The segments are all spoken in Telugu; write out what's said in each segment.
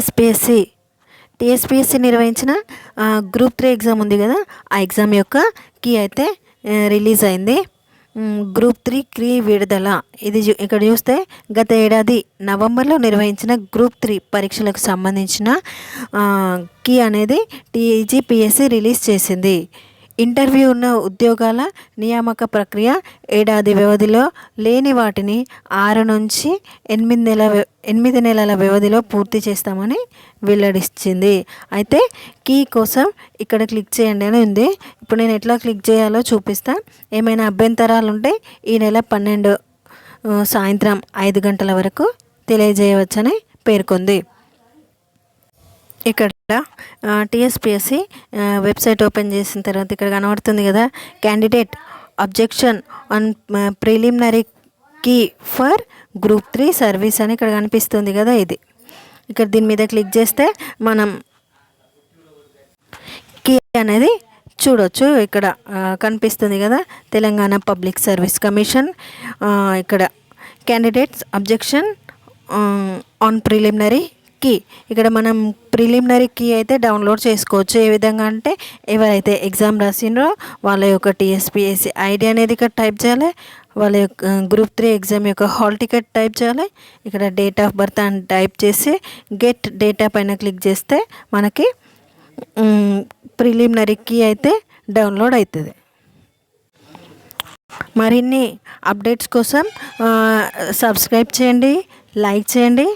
ఎస్పిఎస్సి టీఎస్పిఎస్సి నిర్వహించిన గ్రూప్ త్రీ ఎగ్జామ్ ఉంది కదా ఆ ఎగ్జామ్ యొక్క కీ అయితే రిలీజ్ అయింది. గ్రూప్ త్రీ కీ విడుదల. ఇది ఇక్కడ చూస్తే గత ఏడాది నవంబర్లో నిర్వహించిన గ్రూప్ త్రీ పరీక్షలకు సంబంధించిన కీ అనేది టీజీపీఎస్సి రిలీజ్ చేసింది. ఇంటర్వ్యూ ఉన్న ఉద్యోగాల నియామక ప్రక్రియ ఏడాది వ్యవధిలో లేని వాటిని ఆరు నుంచి ఎనిమిది నెల ఎనిమిది నెలల వ్యవధిలో పూర్తి చేస్తామని వెల్లడించింది అయితే కీ కోసం ఇక్కడ క్లిక్ చేయండి అని ఉంది. ఇప్పుడు నేను ఎట్లా క్లిక్ చేయాలో చూపిస్తా. ఏమైనా అభ్యంతరాలు ఉంటే ఈ నెల పన్నెండు సాయంత్రం ఐదు గంటల వరకు తెలియజేయవచ్చని పేర్కొంది. ఇక్కడ టీఎస్పిఎస్సి వెబ్సైట్ ఓపెన్ చేసిన తర్వాత ఇక్కడ కనబడుతుంది కదా candidate objection on preliminary key for group three service అని ఇక్కడ కనిపిస్తుంది కదా ఇది. ఇక్కడ దీని మీద క్లిక్ చేస్తే మనం కీ అనేది చూడొచ్చు. ఇక్కడ కనిపిస్తుంది కదా తెలంగాణ పబ్లిక్ సర్వీస్ కమిషన్ ఇక్కడ candidates objection on preliminary key ఇక్కడ మనం ప్రిలిమినరీ కీ అయితే డౌన్లోడ్ చేసుకోవచ్చు. ఏ విధంగా అంటే ఎవరైతే ఎగ్జామ్ రాసిండ్రో వాళ్ళ యొక్క టీఎస్పీఎస్సీ ఐడి అనేది ఇక్కడ టైప్ చేయాలి. వాళ్ళ యొక్క గ్రూప్ త్రీ ఎగ్జామ్ యొక్క హాల్ టికెట్ టైప్ చేయాలి. ఇక్కడ డేట్ ఆఫ్ బర్త్ అని టైప్ చేసి గెట్ డేటా పైన క్లిక్ చేస్తే మనకి ప్రిలిమినరీకి అయితే డౌన్లోడ్ అవుతుంది మరిన్ని అప్డేట్స్ కోసం సబ్స్క్రైబ్ చేయండి లైక్ చేయండి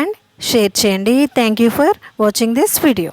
అండ్ షేర్ చేయండి. Thank you for watching this video